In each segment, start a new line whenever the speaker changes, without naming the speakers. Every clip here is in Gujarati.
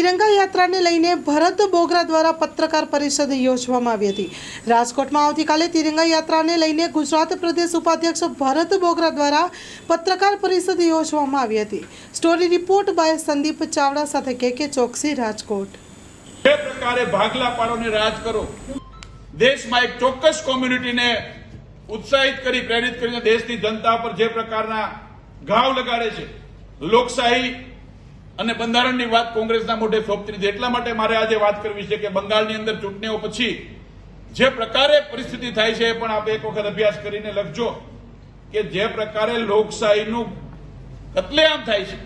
તિરંગા યાત્રાને લઈને ભરત બોગરા દ્વારા પત્રકાર પરિષદ યોજવામાં આવી હતી. રાજકોટમાં આવતીકાલે તિરંગા યાત્રાને લઈને ગુજરાત પ્રદેશ ઉપાધ્યક્ષ ભરત બોગરા દ્વારા પત્રકાર પરિષદ યોજવામાં આવી હતી. Story report by Sandeep Chavda સાથે કે કે ચોકસી રાજકોટ.
જે પ્રકારે ભાગલા પાડોને રાજ કરો. દેશમાં એક ચોક્કસ કોમ્યુનિટીને ઉત્સાહિત કરી, પ્રેરિત કરીને દેશની જનતા પર જે પ્રકારના ઘાવ લગાડે છે, લોકશાહી અને બંધારણની વાત કોંગ્રેસના મોઢે સોંપતી નથી. એટલા માટે મારે આજે વાત કરવી છે કે બંગાળની અંદર ચૂંટણીઓ પછી જે પ્રકારે પરિસ્થિતિ થાય છે એ પણ આપ એક વખત અભ્યાસ કરીને લખજો કે જે પ્રકારે લોકશાહીનું કતલેઆમ થાય છે,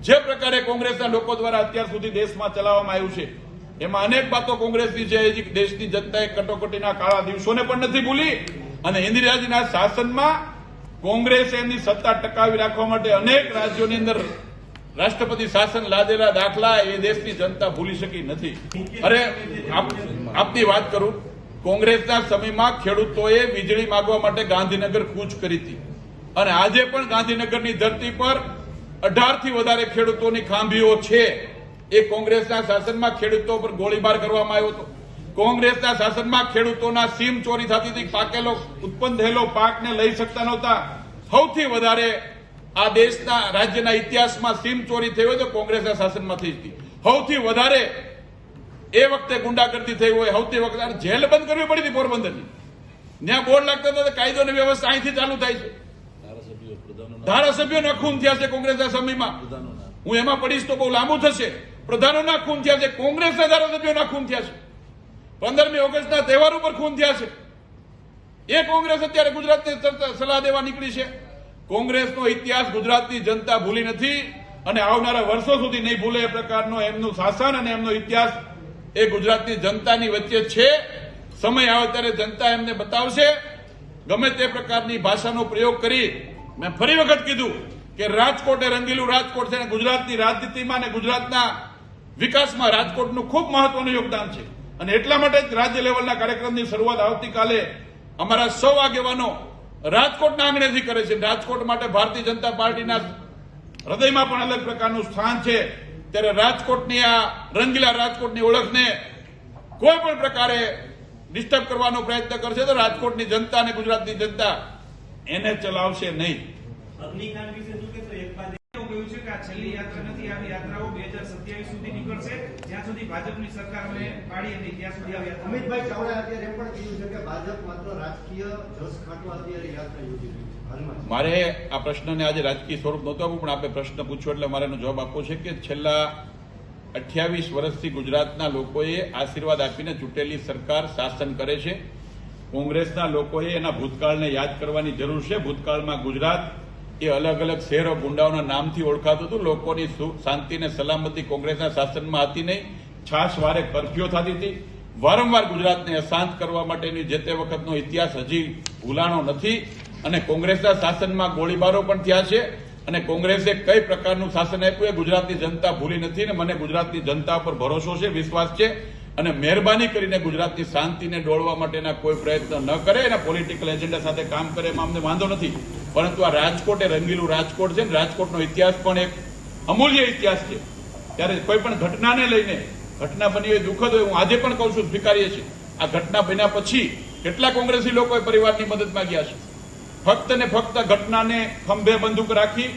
જે પ્રકારે કોંગ્રેસના લોકો દ્વારા અત્યાર સુધી દેશમાં ચલાવવામાં આવ્યું છે, એમાં અનેક વાતો કોંગ્રેસની છે દેશની જનતાએ કટોકટીના કાળા દિવસોને પણ નથી ભૂલી અને ઇન્દિરાજીના શાસનમાં કોંગ્રેસે એમની સત્તા ટકાવી રાખવા માટે અનેક રાજ્યોની અંદર રાષ્ટ્રપતિ શાસન લાદેલા દાખલા એ દેશની જનતા ભૂલી શકી નથી. અરે, આપ- આપની વાત કરું. કોંગ્રેસના સમયમાં ખેડૂતોએ વીજળી માંગવા માટે ગાંધીનગર કૂચ કરી હતી. અને આજે પણ ગાંધીનગરની ધરતી પર અઢારથી વધારે ખેડૂતોની ખાંભીઓ છે. એ કોંગ્રેસના શાસનમાં ખેડૂતો પર ગોળીબાર કરવામાં આવ્યો હતો. કોંગ્રેસના શાસનમાં ખેડૂતોના સીમ ચોરી થતી પાકેલો, ઉત્પન્ન થયેલો પાકને લઈ શકતા નહોતા. સૌથી વધારે આ દેશના રાજ્યના ઇતિહાસમાં સીમ ચોરી થઈ હોય તો કોંગ્રેસના શાસનમાં થઈ હતી સૌથી વધારે એ વખતે ગુંડાગર્દી થઈ હોય સૌથી વખતે જેલ બંધ કરવી પડી હતી પોરબંદરની. ત્યાં બોર્ડ લાગતા હતા કાયદો અને વ્યવસ્થા અહીંથી ચાલુ થાય છે. ધારાસભ્યોના ખૂન થયા છે કોંગ્રેસના સમયમાં. હું એમાં પડીશ તો બહુ લાંબુ થશે. પ્રધાનોના ખૂન થયા છે કોંગ્રેસના ધારાસભ્યોના ખૂન થયા છે. પંદરમી ઓગસ્ટના તહેવાર ઉપર ખૂન થયા છે. એ કોંગ્રેસ અત્યારે ગુજરાતને સલાહ દેવા નીકળી છે. કોંગ્રેસનો ઇતિહાસ ગુજરાતની જનતા ભૂલી નથી અને આવનારા વર્ષો સુધી નહીં ભૂલે એ પ્રકારનો એમનું શાસન અને એમનો ઇતિહાસ એ ગુજરાતની જનતાની વચ્ચે છે. સમય આવે ત્યારે જનતા એમને બતાવશે. ગમે તે પ્રકારની ભાષાનો પ્રયોગ કરી મેં ફરી વખત કીધું કે રાજકોટ એ રંગીલું રાજકોટ છે અને ગુજરાતની રાજનીતિમાં અને ગુજરાતના વિકાસમાં રાજકોટનું ખૂબ મહત્વનું યોગદાન છે. અને એટલા માટે જ રાજ્ય લેવલના કાર્યક્રમની શરૂઆત આવતીકાલે અમારા સૌ આગેવાનો રાજકોટના આંગણેથી કરે છે. રાજકોટ માટે ભારતીય જનતા પાર્ટીના હૃદયમાં પણ અલગ પ્રકારનું સ્થાન છે. ત્યારે રાજકોટની આ રંગીલા રાજકોટની ઓળખને કોઈ પણ પ્રકારે ડિસ્ટર્બ કરવાનો પ્રયત્ન કરશે તો રાજકોટની જનતા અને ગુજરાતની જનતા એને ચલાવશે નહીં.
કહ્યું છે કે આ છેલ્લી યાત્રા નથી આવી યાત્રાઓ બે હજાર સત્યાવીસ સુધી નીકળશે. જ્યાં સુધી ભાજપની સરકાર અમે પાડી હતી ત્યાં સુધી આવી યાત્રા
અમિતભાઈ ચાવડા અત્યારે એમ પણ કહ્યું છે કે ભાજપ માત્ર રાજકીય જસ ખાટવા અત્યારે યાત્રા યોજી રહી છે.
મારે આ પ્રશ્નને આજે રાજકીય સ્વરૂપ નહોતું આપવું પણ આપણે પ્રશ્ન પૂછ્યો એટલે મારે એનો જવાબ આપવો છે કે છેલ્લા અઠ્યાવીસ વર્ષથી ગુજરાતના લોકોએ આશીર્વાદ આપીને ચૂંટેલી સરકાર શાસન કરે છે. કોંગ્રેસના લોકોએ એના ભૂતકાળને યાદ કરવાની જરૂર છે. ભૂતકાળમાં ગુજરાત એ અલગ અલગ શહેરો ગુંડાઓના નામથી ઓળખાતું હતું. લોકોની શાંતિ અને સલામતી કોંગ્રેસના શાસનમાં હતી નહીં. છાશ વારે કરફ્યુ થતી હતી. વારંવાર ગુજરાતને અશાંત કરવા માટેની જે તે વખતનો ઇતિહાસ હજી ભૂલાણો નથી. અને કોંગ્રેસના શાસનમાં ગોળીબારો પણ થયા છે. અને કોંગ્રેસે કઈ પ્રકારનું શાસન આપ્યું એ ગુજરાતની જનતા ભૂલી નથી ને મને ગુજરાતની જનતા પર ભરોસો છે, વિશ્વાસ છે. અને મહેરબાની કરીને ગુજરાતની શાંતિને ડોળવા માટેના કોઈ પ્રયત્ન ન કરે એના પોલિટિકલ એજન્ડા સાથે કામ કરે એમાં અમને વાંધો નથી. પરંતુ આ રાજકોટ એ રંગીલું રાજકોટ છે ને રાજકોટનો ઇતિહાસ પણ એક અમૂલ્ય ઇતિહાસ છે. ત્યારે કોઈ પણ ઘટનાને લઈને, ઘટના બની હોય, દુઃખદ હોય, હું આજે પણ કહું છું, સ્વીકારીએ છીએ. આ ઘટના બન્યા પછી કેટલા કોંગ્રેસી લોકોએ પરિવારની મદદ માંગ્યા છે? ફક્ત ને ફક્ત ઘટનાને ખંભે બંદૂક રાખી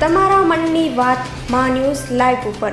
તમારા મનની વાત મા ન્યૂઝ લાઈવ ઉપર.